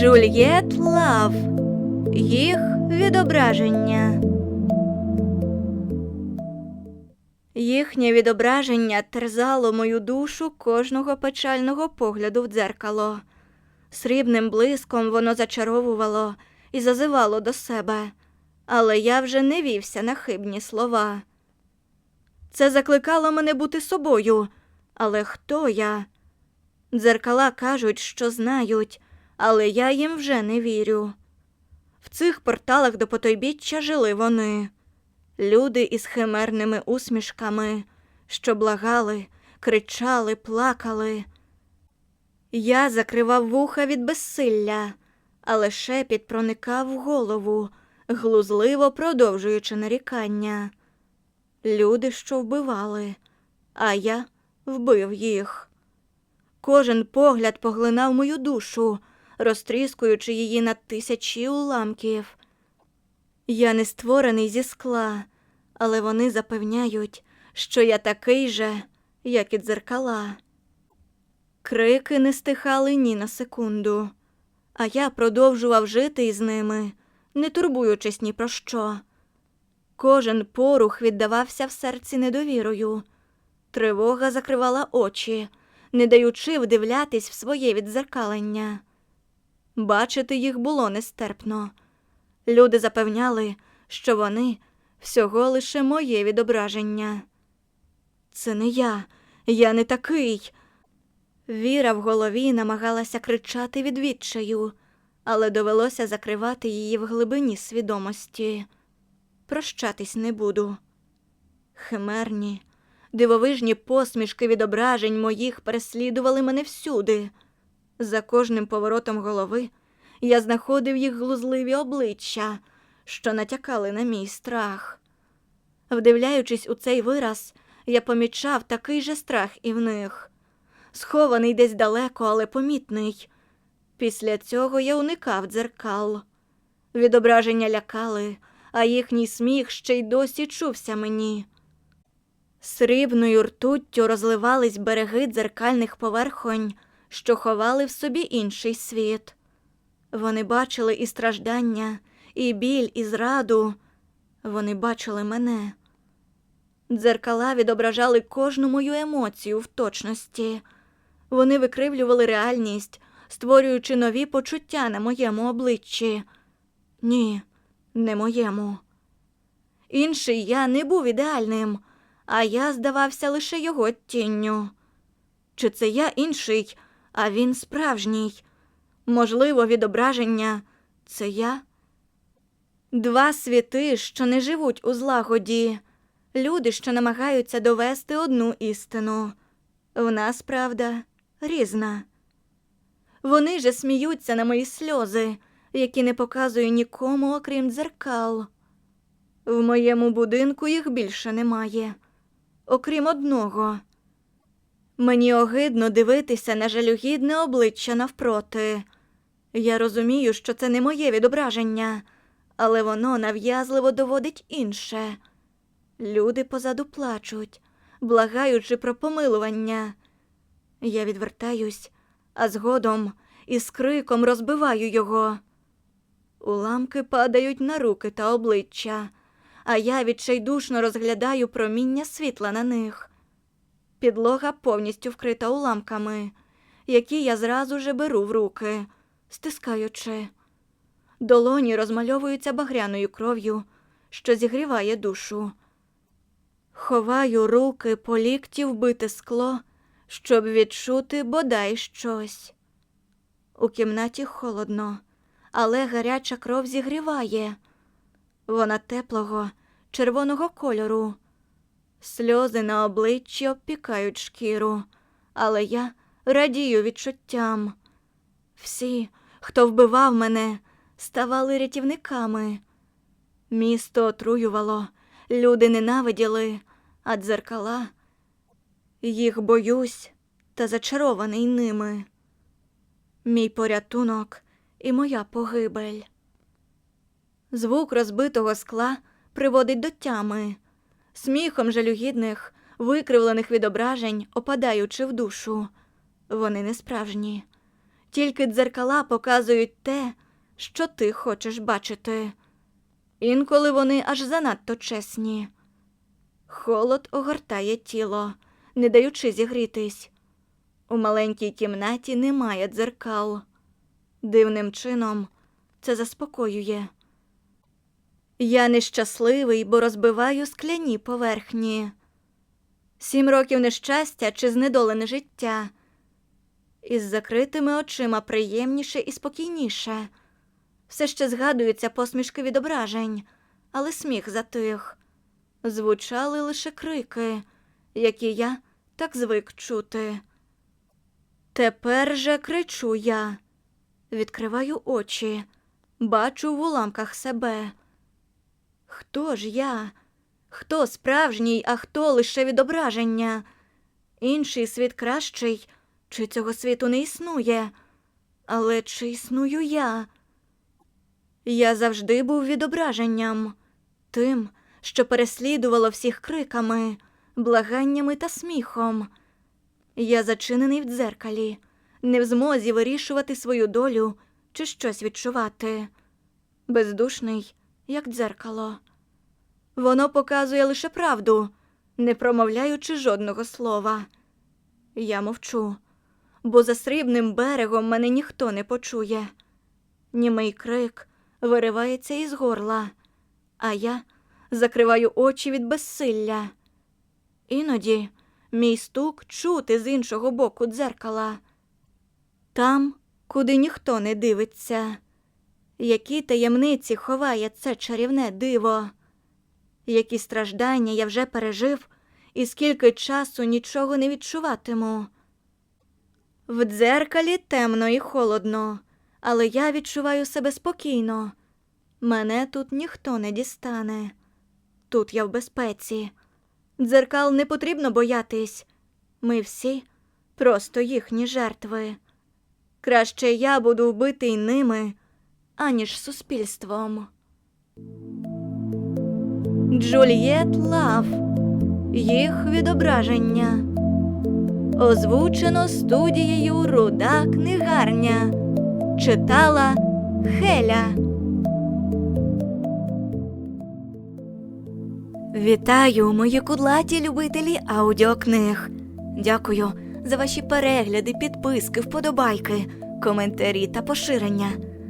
Джульєт Лав. Їх відображення. Їхнє відображення терзало мою душу кожного печального погляду в дзеркало. Срібним блиском воно зачаровувало і зазивало до себе, але я вже не вівся на хибні слова. Це закликало мене бути собою, але хто я? Дзеркала кажуть, що знають, але я їм вже не вірю. В цих порталах до потойбіччя жили вони, люди із химерними усмішками, що благали, кричали, плакали. Я закривав вуха від безсилля, але шепіт проникав в голову, глузливо продовжуючи нарікання. Люди, що вбивали, а я вбив їх. Кожен погляд поглинав мою душу, розтріскуючи її на тисячі уламків. Я не створений зі скла, але вони запевняють, що я такий же, як і дзеркала. Крики не стихали ні на секунду, а я продовжував жити із ними, не турбуючись ні про що. Кожен порух віддавався в серці недовірою. Тривога закривала очі, не даючи вдивлятись в своє відзеркалення. Бачити їх було нестерпно. Люди запевняли, що вони всього лише моє відображення. Це не я, я не такий. Віра в голові намагалася кричати від відчаю, але довелося закривати її в глибині свідомості. Прощатись не буду. Химерні, дивовижні посмішки відображень моїх переслідували мене всюди. За кожним поворотом голови я знаходив їх глузливі обличчя, що натякали на мій страх. Вдивляючись у цей вираз, я помічав такий же страх і в них, схований десь далеко, але помітний. Після цього я уникав дзеркал. Відображення лякали, а їхній сміх ще й досі чувся мені. Срібною ртуттю розливались береги дзеркальних поверхонь, що ховали в собі інший світ. Вони бачили і страждання, і біль, і зраду. Вони бачили мене. Дзеркала відображали кожну мою емоцію в точності. Вони викривлювали реальність, створюючи нові почуття на моєму обличчі. Ні, не моєму. Інший я не був ідеальним, а я здавався лише його тінню. Чи це я інший, а він справжній? Можливо, відображення це я? Два світи, що не живуть у злагоді, люди, що намагаються довести одну істину. В нас правда різна. Вони же сміються на мої сльози, які не показую нікому, окрім дзеркал. В моєму будинку їх більше немає, окрім одного. Мені огидно дивитися на жалюгідне обличчя навпроти. Я розумію, що це не моє відображення, але воно нав'язливо доводить інше. Люди позаду плачуть, благаючи про помилування. Я відвертаюсь, а згодом із криком розбиваю його. Уламки падають на руки та обличчя, а я відчайдушно розглядаю проміння світла на них. Підлога повністю вкрита уламками, які я зразу же беру в руки, стискаючи. Долоні розмальовуються багряною кров'ю, що зігріває душу. Ховаю руки по лікті вбите скло, щоб відчути бодай щось. У кімнаті холодно, але гаряча кров зігріває. Вона теплого, червоного кольору. Сльози на обличчі обпікають шкіру, але я радію відчуттям. Всі, хто вбивав мене, ставали рятівниками. Місто отруювало, люди ненавиділи, а дзеркала. Їх боюсь та зачарований ними. Мій порятунок і моя погибель. Звук розбитого скла приводить до тями, сміхом жалюгідних, викривлених відображень, опадаючи в душу. Вони не справжні. Тільки дзеркала показують те, що ти хочеш бачити. Інколи вони аж занадто чесні. Холод огортає тіло, не даючи зігрітись. У маленькій кімнаті немає дзеркал. Дивним чином це заспокоює. Я нещасливий, бо розбиваю скляні поверхні. Сім років нещастя чи знедолене життя. Із закритими очима приємніше і спокійніше. Все ще згадуються посмішки відображень, але сміх затих. Звучали лише крики, які я так звик чути. Тепер же кричу я, відкриваю очі, бачу в уламках себе. Хто ж я? Хто справжній, а хто лише відображення? Інший світ кращий, чи цього світу не існує? Але чи існую я? Я завжди був відображенням, тим, що переслідувало всіх криками, благаннями та сміхом. Я зачинений в дзеркалі, не в змозі вирішувати свою долю чи щось відчувати. Бездушний, як дзеркало. Воно показує лише правду, не промовляючи жодного слова. Я мовчу, бо за срібним берегом мене ніхто не почує. Німий крик виривається із горла, а я закриваю очі від безсилля. Іноді мій стук чути з іншого боку дзеркала. Там, куди ніхто не дивиться. Які таємниці ховає це чарівне диво, які страждання я вже пережив, і скільки часу нічого не відчуватиму. В дзеркалі темно і холодно, але я відчуваю себе спокійно. Мене тут ніхто не дістане. Тут я в безпеці. Дзеркал не потрібно боятись. Ми всі просто їхні жертви. Краще я буду вбитий ними, аніж суспільством. Джульєт Лав. Їх відображення. Озвучено студією Руда книгарня. Читала Хеля. Вітаю, мої кудлаті любителі аудіокниг. Дякую за ваші перегляди, підписки, вподобайки, коментарі та поширення.